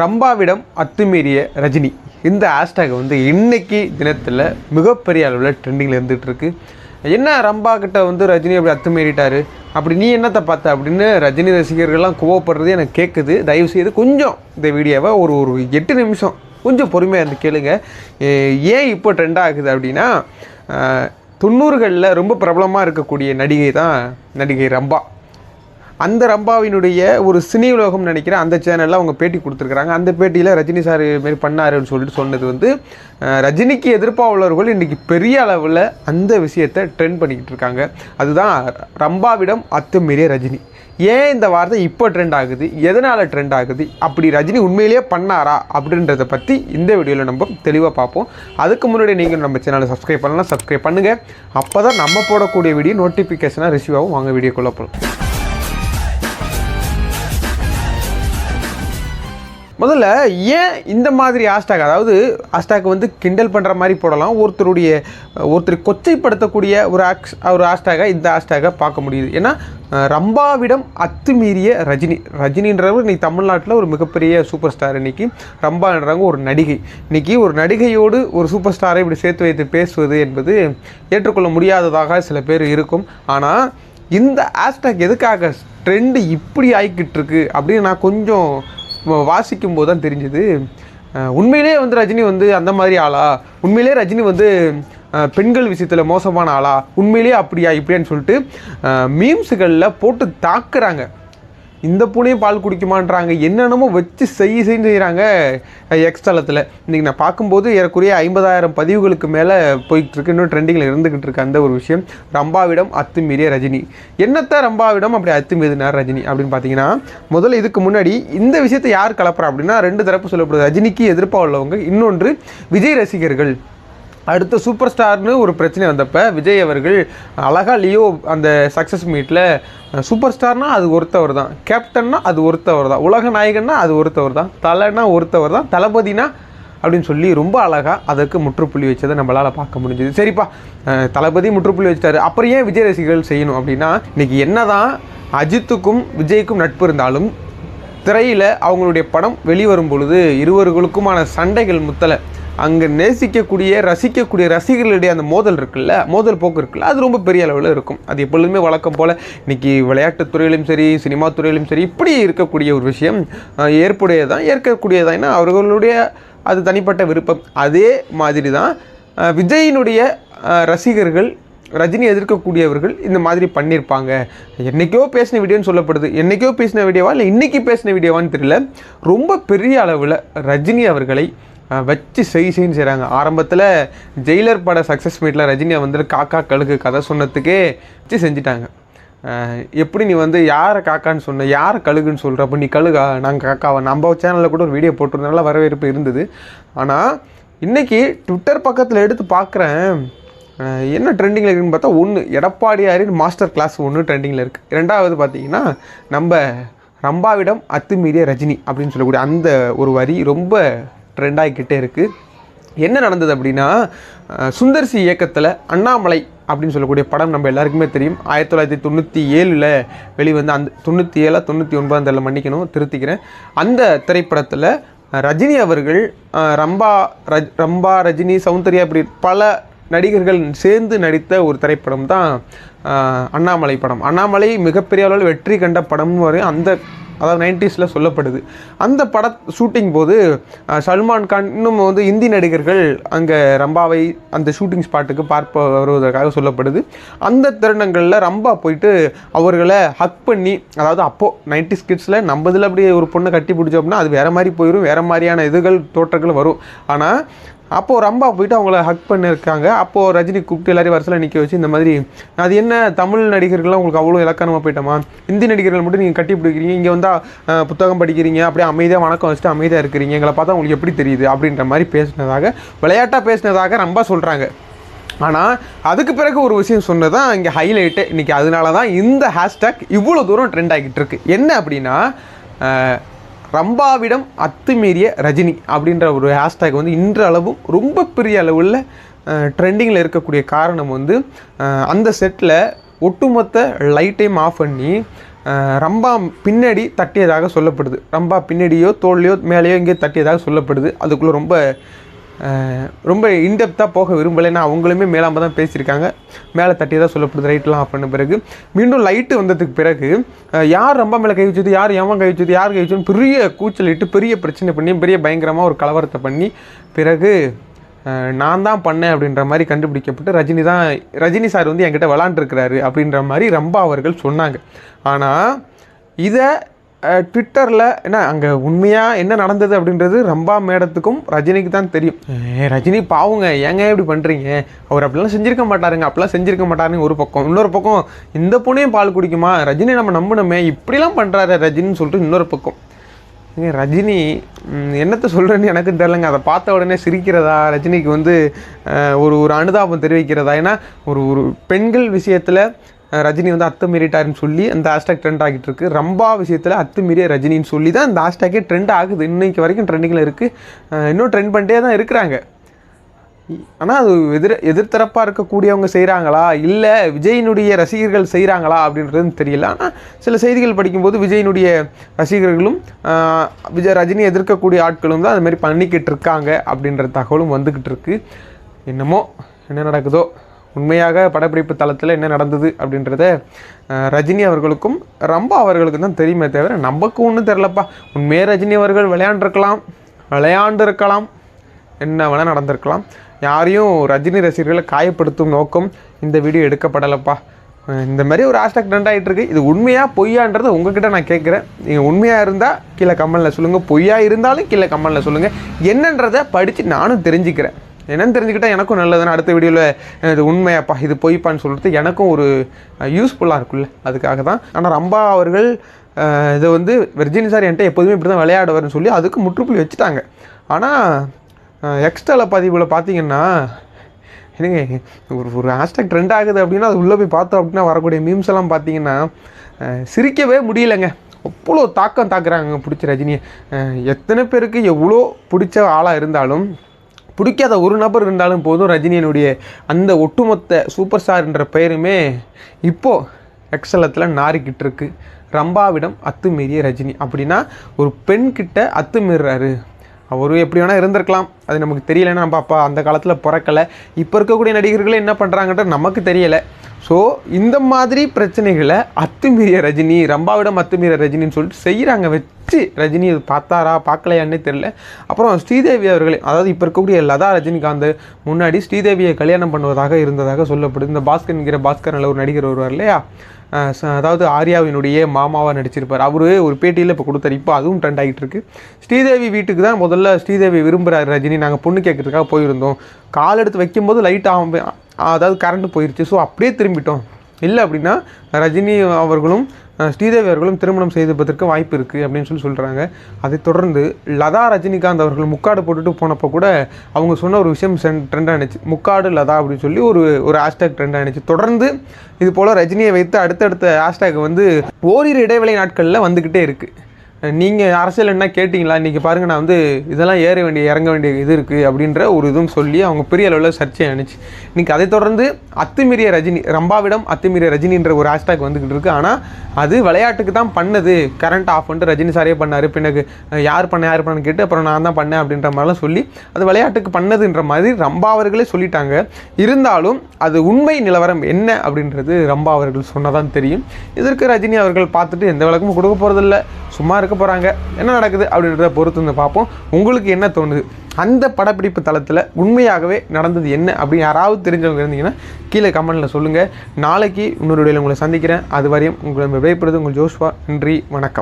ரம்பாவிடம் அத்துமீறிய ரஜினி. இந்த ஹேஷ்டேக் வந்து இன்னைக்கு தினத்தில் மிகப்பெரிய அளவில் ட்ரெண்டிங்கில் இருந்துகிட்ருக்கு என்ன ரம்பா கிட்ட வந்து ரஜினி அப்படி அத்துமீறிட்டார்? அப்படி நீ என்னத்தை பார்த்த? அப்படின்னு ரஜினி ரசிகர்கள்லாம் கோவப்படுறது எனக்கு கேட்குது தயவு செய்து கொஞ்சம் இந்த வீடியோவை ஒரு ஒரு எட்டு நிமிஷம் கொஞ்சம் பொறுமையாக இருந்து கேளுங்க. ஏன் இப்போ ட்ரெண்ட் ஆகுது அப்படின்னா தொண்ணூறுகளில் ரொம்ப பிரபலமாக இருக்கக்கூடிய நடிகை தான் நடிகை ரம்பா. அந்த ரம்பாவினுடைய ஒரு சினி உலகம் நினைக்கிறேன். அந்த சேனலில் அவங்க பேட்டி கொடுத்துருக்குறாங்க. அந்த பேட்டியில் ரஜினி சார் இதுமாரி பண்ணாருன்னு சொல்லிட்டு சொன்னது வந்து ரஜினிக்கு எதிர்ப்பாக உள்ளவர்கள் இன்றைக்கி பெரிய அளவில் அந்த விஷயத்தை ட்ரெண்ட் பண்ணிக்கிட்டு இருக்காங்க. அதுதான் ரம்பாவிடம் அத்துமீறிய ரஜினி. ஏன் இந்த வார்த்தை இப்போ ட்ரெண்ட் ஆகுது? எதனால் ட்ரெண்ட் ஆகுது? அப்படி ரஜினி உண்மையிலேயே பண்ணாரா? அப்படின்றத பற்றி இந்த வீடியோவில் நம்ம தெளிவாக பார்ப்போம். அதுக்கு முன்னாடி நீங்கள் நம்ம சேனலை சப்ஸ்கிரைப் பண்ணலாம். சப்ஸ்கிரைப் பண்ணுங்கள் அப்போ தான் நம்ம போடக்கூடிய வீடியோ நோட்டிஃபிகேஷனாக ரிசீவ் ஆகும். வாங்க வீடியோக்குள்ளே போகலாம் முதல்ல ஏன் இந்த மாதிரி ஹேஷ்டேக் அதாவது ஹாஷ்டாக் வந்து கிண்டல் பண்ணுற மாதிரி போடலாம் ஒருத்தருடைய ஒருத்தர் கொச்சைப்படுத்தக்கூடிய ஒரு ஆக்ஸ் ஒரு ஹேஷ்டேகை இந்த ஹேஷ்டேகை பார்க்க முடியுது. ஏன்னா ரம்பாவிடம் அத்துமீறிய ரஜினி ரஜினின்றவர் இன்னைக்கு தமிழ்நாட்டில் ஒரு மிகப்பெரிய சூப்பர் ஸ்டார் இன்னைக்கு. ரம்பான்றவங்க ஒரு நடிகை. இன்றைக்கி ஒரு நடிகையோடு ஒரு சூப்பர் ஸ்டாரை இப்படி சேர்த்து வைத்து பேசுவது என்பது ஏற்றுக்கொள்ள முடியாததாக சில பேர் இருக்கும். ஆனால் இந்த ஹேஷ்டேக் எதுக்காக ட்ரெண்டு இப்படி ஆகிக்கிட்டு இருக்கு அப்படின்னு நான் கொஞ்சம் வாசிக்கும் போது தான் தெரிஞ்சுது உண்மையிலே வந்து ரஜினி வந்து அந்த மாதிரி ஆளா? உண்மையிலே ரஜினி வந்து பெண்கள் விஷயத்தில் மோசமான ஆளா? உண்மையிலே அப்படியா இப்படியான்னு சொல்லிட்டு மீம்ஸுகளில் போட்டு தாக்குறாங்க. இந்த பூனையும் பால் குடிக்குமான்றாங்க. என்னென்னமோ வச்சு செய்ய செய்ய செய்கிறாங்க எக்ஸ் இன்றைக்கி நான் பார்க்கும்போது ஏறக்குறைய ஐம்பதாயிரம் பதிவுகளுக்கு மேலே போயிட்டு இருக்கு இன்னும் ட்ரெண்டிங்கில் இருந்துக்கிட்டு இருக்கு அந்த ஒரு விஷயம். ரம்பாவிடம் அத்துமீறிய ரஜினி. என்னத்த ரம்பாவிடம் அப்படி அத்துமீறினார் ரஜினி அப்படின்னு பார்த்தீங்கன்னா முதல்ல இதுக்கு முன்னாடி இந்த விஷயத்தை யார் கலப்புறா அப்படின்னா ரெண்டு தரப்பு சொல்லப்படுது. ரஜினிக்கு எதிர்ப்பாக உள்ளவங்க. இன்னொன்று விஜய் ரசிகர்கள். அடுத்த சூப்பர் ஸ்டார்னு ஒரு பிரச்சனை வந்தப்போ விஜய் அவர்கள் அழகா லியோ அந்த சக்ஸஸ் மீட்டில் சூப்பர் ஸ்டார்னா அது ஒருத்தவர் தான் கேப்டன்னா அது ஒருத்தவர் தான் உலக நாயகன்னா அது ஒருத்தவர் தான் தலைனா ஒருத்தவர் தான் தளபதினா அப்படின்னு சொல்லி ரொம்ப அழகாக அதற்கு முற்றுப்புள்ளி வச்சதை நம்மளால் பார்க்க முடிஞ்சது. சரிப்பா தளபதி முற்றுப்புள்ளி வச்சிட்டாரு. அப்புறம் ஏன் விஜய் ரசிகர்கள் செய்யணும் அப்படின்னா இன்னைக்கு என்னதான் அஜித்துக்கும் விஜய்க்கும் நட்பு இருந்தாலும் திரையில் அவங்களுடைய படம் வெளிவரும் பொழுது இருவர்களுக்குமான சண்டைகள் முத்தலை. அங்கே நேசிக்கக்கூடிய ரசிக்கக்கூடிய ரசிகர்களுடைய அந்த மோதல் இருக்குல்ல மோதல் போக்கு இருக்குல்ல அது ரொம்ப பெரிய அளவில் இருக்கும். அது எப்பொழுதுமே வழக்கம் போல் இன்றைக்கி விளையாட்டுத் துறையிலும் சரி சினிமா துறையிலும் சரி இப்படி இருக்கக்கூடிய ஒரு விஷயம் ஏற்புடையதான் ஏற்கக்கூடியதான் ஏன்னா அவர்களுடைய அது தனிப்பட்ட விருப்பம். அதே மாதிரி தான் விஜயினுடைய ரசிகர்கள் ரஜினி எதிர்க்கக்கூடியவர்கள் இந்த மாதிரி பண்ணியிருப்பாங்க என்னைக்கோ பேசின வீடியோன்னு சொல்லப்படுது. என்னைக்கோ பேசின வீடியோவா இல்லை இன்றைக்கி பேசின வீடியோவான்னு தெரியல. ரொம்ப பெரிய அளவில் ரஜினி அவர்களை வச்சு செய் செய்ன்னு செய்கிறாங்க ஆரம்பத்தில் ஜெயிலர் பட சக்ஸஸ் மீட்டில் ரஜினியை வந்து காக்கா கழுகு கதை சொன்னதுக்கே வச்சு செஞ்சிட்டாங்க. எப்படி நீ வந்து யாரை காக்கான்னு சொன்ன யாரை கழுகுன்னு சொல்கிற அப்போ நீ கழுகா நாங்கள் காக்காவா? நம்ம சேனலில் கூட ஒரு வீடியோ போட்டிருந்தனால வரவேற்பு இருந்தது. ஆனால் இன்றைக்கி ட்விட்டர் பக்கத்தில் எடுத்து பார்க்குறேன் என்ன ட்ரெண்டிங்கில் இருக்குன்னு பார்த்தா ஒன்று எடப்பாடியாரின் மாஸ்டர் கிளாஸ் ஒன்று ட்ரெண்டிங்கில் இருக்குது ரெண்டாவது பார்த்தீங்கன்னா நம்ம ரம்பாவிடம் அத்துமீறிய ரஜினி அப்படின்னு சொல்லக்கூடிய அந்த ஒரு வரி ரொம்ப ட்ரெண்ட் ஆகிக்கிட்டே இருக்குது என்ன நடந்தது அப்படின்னா சுந்தர்சி இயக்கத்தில் அண்ணாமலை அப்படின்னு சொல்லக்கூடிய படம் நம்ம எல்லாருக்குமே தெரியும். ஆயிரத்தி தொள்ளாயிரத்தி தொண்ணூற்றி ஏழில் வெளிவந்த அந்த தொண்ணூற்றி ஏழா தொண்ணூற்றி ஒன்பதாம் தேதியில் மன்னிக்கணும் திருத்திக்கிறேன். அந்த திரைப்படத்தில் ரஜினி அவர்கள் ரம்பா ரஜ் ரம்பா ரஜினி சௌந்தர்யா இப்படி பல நடிகர்கள் சேர்ந்து நடித்த ஒரு திரைப்படம் தான் அண்ணாமலை படம். அண்ணாமலை மிகப்பெரிய அளவில் வெற்றி கண்ட படம்னு வரையும் அந்த அதாவது நைன்டிஸில் சொல்லப்படுது. அந்த பட ஷூட்டிங் போது சல்மான் கான் இன்னும் வந்து இந்தி நடிகர்கள் அங்கே ரம்பாவை அந்த ஷூட்டிங் ஸ்பாட்டுக்கு பார்ப்ப வருவதற்காக சொல்லப்படுது. அந்த தருணங்களில் ரம்பா போயிட்டு அவர்களை ஹக் பண்ணி அதாவது அப்போது நைன்டி ஸ்கிட்ஸில் நம்ம இதில் அப்படியே ஒரு பொண்ணை கட்டி பிடிச்சோம் அப்படின்னா அது வேறு மாதிரி போயிடும் வேறு மாதிரியான இதுகள் தோற்றங்கள் வரும். ஆனால் அப்போது ரம்பா போயிட்டு அவங்கள ஹக் பண்ணியிருக்காங்க அப்போது ரஜினி கூப்பிட்டு எல்லாரையும் வரிசையில் நிற்க வச்சு இந்த மாதிரி அது என்ன தமிழ் நடிகர்கள்லாம் உங்களுக்கு அவ்வளோ இலக்கணமாக போயிட்டோமா? இந்தி நடிகர்கள் மட்டும் நீங்கள் கட்டி பிடிக்கிறீங்க. இங்கே வந்தால் புத்தகம் படிக்கிறீங்க. அப்படியே அமைதியாக வணக்கம் வச்சுட்டு அமைதியாக இருக்கிறீங்க. எங்களை பார்த்தா உங்களுக்கு எப்படி தெரியுது? அப்படின்ற மாதிரி பேசினதாக விளையாட்டாக பேசினதாக ரம்பா சொல்கிறாங்க ஆனால் அதுக்கு பிறகு ஒரு விஷயம் சொன்னது தான் இங்கே ஹைலைட்டு இன்றைக்கி அதனால தான் இந்த ஹேஷ்டேக் இவ்வளோ தூரம் ட்ரெண்ட் ஆகிட்டு இருக்கு. என்ன அப்படின்னா ரம்பாவிடம் அத்துமீறிய ரஜினி அப்படின்ற ஒரு ஹேஷ்டேக் வந்து இன்றளவும் ரொம்ப பெரிய அளவில் ட்ரெண்டிங்கில் இருக்கக்கூடிய காரணம் வந்து அந்த செட்டில் ஒட்டுமொத்த லைட்டையும் ஆஃப் பண்ணி ரம்பா பின்னாடி தட்டியதாக சொல்லப்படுது. ரம்பா பின்னாடியோ தோல்லையோ மேலேயோ இங்கே தட்டியதாக சொல்லப்படுது. அதுக்குள்ளே ரொம்ப ரொம்ப இன்டெப்த்தாக போக விரும்பலைன்னா அவங்களுமே மேலாம தான் பேசியிருக்காங்க. மேலே தட்டி தான் சொல்லப்படுது. ரைட்லாம் ஆஃப் பண்ண பிறகு. மீண்டும் லைட்டு வந்ததுக்கு பிறகு யார் ரொம்ப மேலே கை வச்சது? யார் எவன் கை வச்சது? யார் கை வச்சதுன்னு பெரிய கூச்சலிட்டு பெரிய பிரச்சனை பண்ணி பெரிய பயங்கரமாக ஒரு கலவரத்தை பண்ணி பிறகு நான் தான் பண்ணேன் அப்படின்ற மாதிரி கண்டுபிடிக்கப்பட்டு ரஜினி தான் ரஜினி சார் வந்து என்கிட்ட விளாண்டுருக்கிறாரு அப்படின்ற மாதிரி ரம்பா அவர்கள் சொன்னாங்க. ஆனால் இதை ட்விட்டரில் என்ன அங்கே உண்மையாக என்ன நடந்தது அப்படின்றது ரம்பா மேடத்துக்கும் ரஜினிக்கு தான் தெரியும். ரஜினி பாவுங்க ஏங்க இப்படி பண்ணுறீங்க அவர் அப்படிலாம் செஞ்சிருக்க மாட்டாருங்க அப்படிலாம் செஞ்சிருக்க மாட்டாருங்க ஒரு பக்கம். இன்னொரு பக்கம் இந்த பொண்ணையும் பால் குடிக்குமா? ரஜினி நம்ம நம்பணுமே இப்படிலாம் பண்ணுறாரு ரஜினின்னு சொல்லிட்டு இன்னொரு பக்கம். ரஜினி என்னத்தை என்னத்த சொல்கிறேன்னு எனக்கு தெரிலங்க அதை பார்த்த உடனே சிரிக்கிறதா? ரஜினிக்கு வந்து ஒரு ஒரு அனுதாபம் தெரிவிக்கிறதா? ஏன்னா ஒரு ஒரு பெண்கள் விஷயத்தில் ரஜினி வந்து அத்துமீறிட்டாருன்னு சொல்லி அந்த ஹேஷ்டாக் ட்ரெண்ட் ஆகிட்டு இருக்கு ரம்பா விஷயத்தில் அத்துமீறிய ரஜினின்னு சொல்லி தான் இந்த ஹேஷ்டாக்கே ட்ரெண்ட் ஆகுது. இன்னைக்கு வரைக்கும் ட்ரெண்டிங்கில் இருக்குது இன்னும் ட்ரெண்ட் பண்ணிட்டே தான் இருக்கிறாங்க. ஆனால் அது எதிர் எதிர்த்தரப்பாக இருக்கக்கூடியவங்க செய்கிறாங்களா இல்லை விஜயினுடைய ரசிகர்கள் செய்கிறாங்களா அப்படின்றது தெரியல. ஆனால் சில செய்திகள் படிக்கும்போது விஜயினுடைய ரசிகர்களும் விஜய் ரஜினி எதிர்க்கக்கூடிய ஆட்களும் தான் அது மாதிரி பண்ணிக்கிட்டு இருக்காங்க அப்படின்ற தகவலும் வந்துக்கிட்டு இருக்கு என்னமோ என்ன நடக்குதோ. உண்மையாக படப்பிடிப்பு தளத்தில் என்ன நடந்தது அப்படின்றத ரஜினி அவர்களுக்கும் ரம்பா அவர்களுக்கும் தான் தெரியுமே தவிர நமக்கு ஒன்றும் தெரிலப்பா உண்மையாக ரஜினி அவர்கள் விளையாண்டுருக்கலாம் விளையாண்டுருக்கலாம் என்ன வேணால் நடந்திருக்கலாம். யாரையும் ரஜினி ரசிகர்களை காயப்படுத்தும் நோக்கம் இந்த வீடியோ எடுக்கப்படலைப்பா. இந்த மாதிரி ஒரு ஹேஷ்டாக் ட்ரெண்ட் ஆகிட்டு இது உண்மையாக பொய்யான்றது உங்ககிட்ட நான் கேட்குறேன். நீங்கள் உண்மையாக இருந்தால் கீழே கமெண்டில் சொல்லுங்கள் பொய்யாக இருந்தாலும் கீழே கமெண்டில் சொல்லுங்கள் என்னன்றதை படித்து நானும் தெரிஞ்சுக்கிறேன். என்னென்னு தெரிஞ்சுக்கிட்டால் எனக்கும் நல்லதுன்னு அடுத்த வீடியோவில் இது உண்மையாப்பா இது பொய்ப்பான்னு சொல்லிட்டு எனக்கும் ஒரு யூஸ்ஃபுல்லாக இருக்குல்ல அதுக்காக தான். ஆனால் ரம்பா அவர்கள் இதை வந்து வெர்ஜினி சார் என்கிட்ட எப்போதுமே இப்படி தான் விளையாடுவார்னு சொல்லி அதுக்கு முற்றுப்புள்ளி வச்சுட்டாங்க. ஆனால் எக்ஸ்ட்ராவில் பதிவில் பார்த்தீங்கன்னா என்னங்க ஒரு ஒரு ஹேஷ்டாக் ட்ரெண்ட் ஆகுது அப்படின்னா அது உள்ளே போய் பார்த்தோம் அப்படின்னா வரக்கூடிய மீம்ஸ் எல்லாம் பார்த்தீங்கன்னா சிரிக்கவே முடியலங்க. அவ்வளோ தாக்கம் தாக்குறாங்க பிடிச்ச ரஜினியை. எத்தனை பேருக்கு எவ்வளோ பிடிச்ச ஆளாக இருந்தாலும் பிடிக்காத ஒரு நபர் இருந்தாலும் போதும் ரஜினியினுடைய அந்த ஒட்டுமொத்த சூப்பர் ஸ்டார்ன்ற பெயருமே இப்போது எக்ஸலத்தில் நாரிக்கிட்டு இருக்கு. ரம்பாவிடம் அத்துமீறிய ரஜினி. அப்படின்னா ஒரு பெண் கிட்ட அத்துமீறாரு அவரு எப்படி வேணால் இருந்திருக்கலாம். அது நமக்கு தெரியலைன்னா நம்ம அப்பா அந்த காலத்தில் பிறக்கலை. இப்போ இருக்கக்கூடிய நடிகர்களே என்ன பண்ணுறாங்கன்ற நமக்கு தெரியலை. ஸோ இந்த மாதிரி பிரச்சனைகளை அத்துமீறிய ரஜினி ரம்பாவிடம் அத்துமீறிய ரஜினின்னு சொல்லிட்டு செய்கிறாங்க வச்சு ரஜினி இது பார்த்தாரா பார்க்கலையான்னே தெரில அப்புறம் ஸ்ரீதேவி அவர்களே அதாவது இப்போ இருக்கக்கூடிய லதா ரஜினிகாந்த் முன்னாடி ஸ்ரீதேவியை கல்யாணம் பண்ணுவதாக இருந்ததாக சொல்லப்படுது. இந்த பாஸ்கர் என்கிற பாஸ்கர் நல்ல ஒரு நடிகர் வருவார் இல்லையா? அதாவது ஆர்யாவினுடைய மாமாவாக நடிச்சிருப்பார். அவரு ஒரு பேட்டியில் இப்போ கொடுத்தாரு. இப்போ அதுவும் ட்ரெண்ட் ஆகிட்டு இருக்கு. ஸ்ரீதேவி வீட்டுக்கு தான் முதல்ல ஸ்ரீதேவி விரும்புகிறார் ரஜினி. நாங்கள் பொண்ணு கேட்கறதுக்காக போயிருந்தோம். கால் எடுத்து வைக்கும்போது லைட் ஆகும் அதாவது கரண்ட் போயிடுச்சு ஸோ அப்படியே திரும்பிட்டோம். இல்லை அப்படின்னா ரஜினி அவர்களும் ஸ்ரீதேவி அவர்களும் திருமணம் செய்துப்பதற்கு வாய்ப்பு இருக்குது அப்படின்னு சொல்லி சொல்கிறாங்க அதைத் தொடர்ந்து லதா ரஜினிகாந்த் அவர்கள் முக்காடு போட்டுட்டு போனப்போ கூட அவங்க சொன்ன ஒரு விஷயம் ட்ரெண்ட் ஆனிச்சு முக்காடு லதா அப்படின்னு சொல்லி ஒரு ஒரு ஹேஷ்டேக் ட்ரெண்ட் ஆனிச்சு தொடர்ந்து இது போல் ரஜினியை வைத்து அடுத்தடுத்த ஹேஷ்டேக் வந்து ஓரிரு இடைவெளி நாட்களில் வந்துக்கிட்டே இருக்குது நீங்கள் அரசியல் என்ன கேட்டிங்களா? இன்றைக்கி பாருங்கள் நான் வந்து இதெல்லாம் ஏற வேண்டிய இறங்க வேண்டிய இது இருக்குது அப்படின்ற ஒரு இதுவும் சொல்லி அவங்க பெரிய அளவில் சர்ச்சை அணிச்சு இன்றைக்கி அதை தொடர்ந்து அத்துமீறிய ரஜினி ரம்பாவிடம் அத்துமீறிய ரஜினின்ற ஒரு ஹேஷ்டாக் வந்துக்கிட்டு இருக்குது ஆனால் அது விளையாட்டுக்கு தான் பண்ணது. கரண்ட் ஆஃப் பண்ணிட்டு ரஜினி சாரே பண்ணார். பின்னக்கு யார் பண்ண யார் பண்ணு கேட்டு அப்புறம் நான் தான் பண்ணேன் அப்படின்ற மாதிரிலாம் சொல்லி அது விளையாட்டுக்கு பண்ணதுன்ற மாதிரி ரம்பா அவர்களே சொல்லிட்டாங்க. இருந்தாலும் அது உண்மை நிலவரம் என்ன அப்படின்றது ரம்பா அவர்கள் சொன்னதான் தெரியும். இதற்கு ரஜினி அவர்கள் பார்த்துட்டு எந்த விளக்கமும் கொடுக்க போகிறதில்ல சும்மா இருக்க போகிறாங்க என்ன நடக்குது அப்படின்றத பொறுத்து வந்து பார்ப்போம். உங்களுக்கு என்ன தோணுது? அந்த படப்பிடிப்பு தளத்தில் உண்மையாகவே நடந்தது என்ன அப்படின்னு யாராவது தெரிஞ்சவங்க இருந்தீங்கன்னா கீழே கமெண்டில் சொல்லுங்கள் நாளைக்கு இன்னொரு வீடியோவில் உங்களை சந்திக்கிறேன். அது வரையும் உங்களை விடைபெறுவது உங்கள் ஜோஷ்வா நன்றி வணக்கம்.